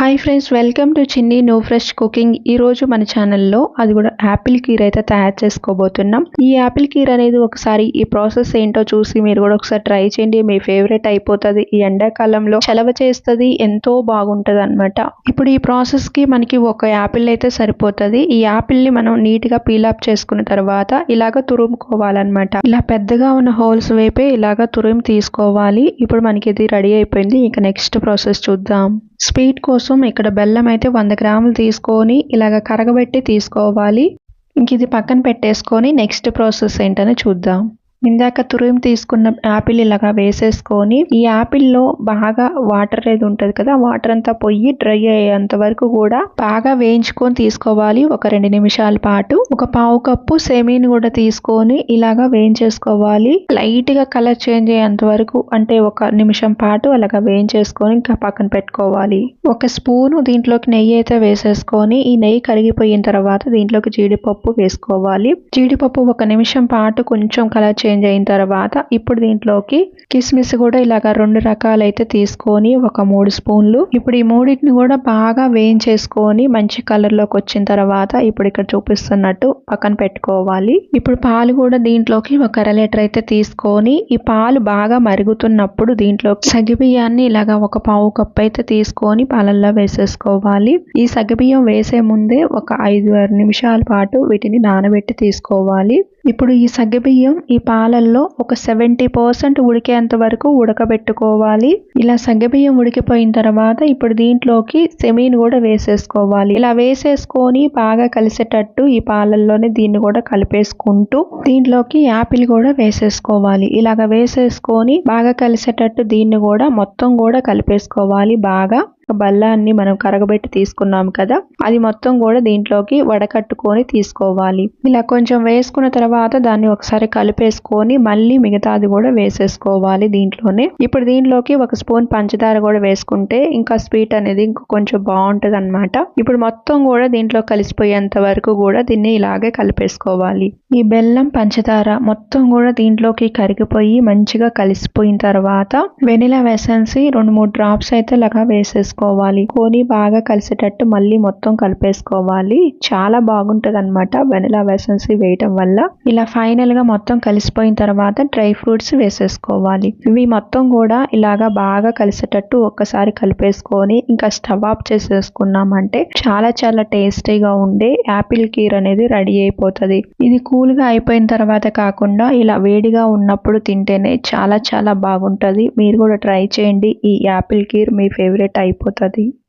Hi friends welcome to Chinni no fresh cooking ఈరోజు మన ఛానల్లో అది కూడా యాపిల్ కీర్ అయితే తయారు చేసుకోబోతున్నాం. ఈ యాపిల్ కీర్ అనేది ఒకసారి ఈ ప్రాసెస్ ఏంటో చూసి మీరు కూడా ఒకసారి ట్రై చేయండి. మీ ఫేవరెట్ అయిపోతుంది. ఈ ఎండాకాలంలో చలవ చేస్తుంది. ఎంతో బాగుంటుంది అనమాట ఇప్పుడు ఈ ప్రాసెస్కి మనకి ఒక యాపిల్ అయితే సరిపోతుంది. ఈ యాపిల్ని మనం నీట్గా పీలాప్ చేసుకున్న తర్వాత ఇలాగ తురుముకోవాలన్నమాట. ఇలా పెద్దగా ఉన్న హోల్స్ వైపే ఇలాగ తురుము తీసుకోవాలి. ఇప్పుడు మనకి ఇది రెడీ అయిపోయింది. ఇంకా నెక్స్ట్ ప్రాసెస్ చూద్దాం. స్వీట్ కోసం ఇక్కడ బెల్లం అయితే వంద గ్రాములు తీసుకొని ఇలాగ కరగబెట్టి తీసుకోవాలి. ఇంక ఇది పక్కన పెట్టేసుకొని నెక్స్ట్ ప్రాసెస్ ఏంటని చూద్దాం. ఇందాక తురిమి తీసుకున్న యాపిల్ ఇలాగా వేసేసుకొని ఈ యాపిల్లో బాగా వాటర్ అనేది ఉంటుంది కదా వాటర్ అంతా పొయ్యి డ్రై అయ్యేంత వరకు కూడా బాగా వేయించుకొని తీసుకోవాలి ఒక రెండు నిమిషాల పాటు. ఒక పావు కప్పు సెమీని కూడా తీసుకొని ఇలాగా వేయించేసుకోవాలి. లైట్గా కలర్ చేంజ్ అయ్యేంత వరకు అంటే ఒక నిమిషం పాటు అలాగా వేయించేసుకొని ఇంకా పక్కన పెట్టుకోవాలి. ఒక స్పూను దీంట్లోకి నెయ్యి అయితే వేసేసుకొని ఈ నెయ్యి కరిగిపోయిన తర్వాత దీంట్లోకి జీడిపప్పు వేసుకోవాలి. జీడిపప్పు ఒక నిమిషం పాటు కొంచెం కలర్ చేంజ్ అయిన తర్వాత ఇప్పుడు దీంట్లోకి కిస్మిస్ కూడా ఇలాగ రెండు రకాలైతే తీసుకొని ఒక మూడు స్పూన్లు. ఇప్పుడు ఈ మూడింటిని కూడా బాగా వేయించేసుకొని మంచి కలర్లోకి వచ్చిన తర్వాత ఇప్పుడు ఇక్కడ చూపిస్తున్నట్టు పక్కన పెట్టుకోవాలి. ఇప్పుడు పాలు కూడా దీంట్లోకి ఒక అర లీటర్ అయితే తీసుకొని ఈ పాలు బాగా మరుగుతున్నప్పుడు దీంట్లోకి సగిబియ్యాన్ని ఇలాగా ఒక పావు కప్ అయితే తీసుకొని పాలల్లో వేసేసుకోవాలి. ఈ సగిబియ్యం వేసే ముందే ఒక ఐదు ఆరు నిమిషాల పాటు వీటిని నానబెట్టి తీసుకోవాలి. ఇప్పుడు ఈ సగ్గుబియ్యం ఈ పాలల్లో ఒక సెవెంటీ పర్సెంట్ ఉడికేంత వరకు ఉడకబెట్టుకోవాలి. ఇలా సగ్గుబియ్యం ఉడికిపోయిన తర్వాత ఇప్పుడు దీంట్లోకి సెమీని కూడా వేసేసుకోవాలి. ఇలా వేసేసుకొని బాగా కలిసేటట్టు ఈ పాలల్లోనే దీన్ని కూడా కలిపేసుకుంటూ దీంట్లోకి యాపిల్ కూడా వేసేసుకోవాలి. ఇలాగ వేసేసుకొని బాగా కలిసేటట్టు దీన్ని కూడా మొత్తం కూడా కలిపేసుకోవాలి బాగా. బల్లాన్ని మనం కరగబెట్టి తీసుకున్నాం కదా అది మొత్తం కూడా దీంట్లోకి వడకట్టుకొని తీసుకోవాలి. ఇలా కొంచెం వేసుకున్న తర్వాత దాన్ని ఒకసారి కలిపేసుకొని మళ్ళీ మిగతాది కూడా వేసేసుకోవాలి దీంట్లోనే. ఇప్పుడు దీంట్లోకి ఒక స్పూన్ పంచదార కూడా వేసుకుంటే ఇంకా స్వీట్ అనేది ఇంకా కొంచెం బాగుంటుంది అనమాట ఇప్పుడు మొత్తం కూడా దీంట్లో కలిసిపోయేంత వరకు కూడా దీన్ని ఇలాగే కలిపేసుకోవాలి. ఈ బెల్లం పంచదార మొత్తం కూడా దీంట్లోకి కరిగిపోయి మంచిగా కలిసిపోయిన తర్వాత వెనిలా వెసెన్సి రెండు మూడు డ్రాప్స్ అయితే ఇలాగా వేసేసుకోవాలి వేసుకోవాలి కొని బాగా కలిసేటట్టు మళ్ళీ మొత్తం కలిపేసుకోవాలి. చాలా బాగుంటుంది అనమాట వెనిలా వెసన్స్ వేయటం వల్ల. ఇలా ఫైనల్గా మొత్తం కలిసిపోయిన తర్వాత డ్రై ఫ్రూట్స్ వేసేసుకోవాలి. ఇవి మొత్తం కూడా ఇలాగా బాగా కలిసేటట్టు ఒక్కసారి కలిపేసుకొని ఇంకా స్టవ్ ఆఫ్ చేసేసుకున్నామంటే చాలా చాలా టేస్టీగా ఉండే యాపిల్ కీర్ అనేది రెడీ అయిపోతుంది. ఇది కూల్గా అయిపోయిన తర్వాత కాకుండా ఇలా వేడిగా ఉన్నప్పుడు తింటేనే చాలా చాలా బాగుంటుంది. మీరు కూడా ట్రై చేయండి. ఈ యాపిల్ కీర్ మీ ఫేవరెట్ అయిపోతుంది encontrado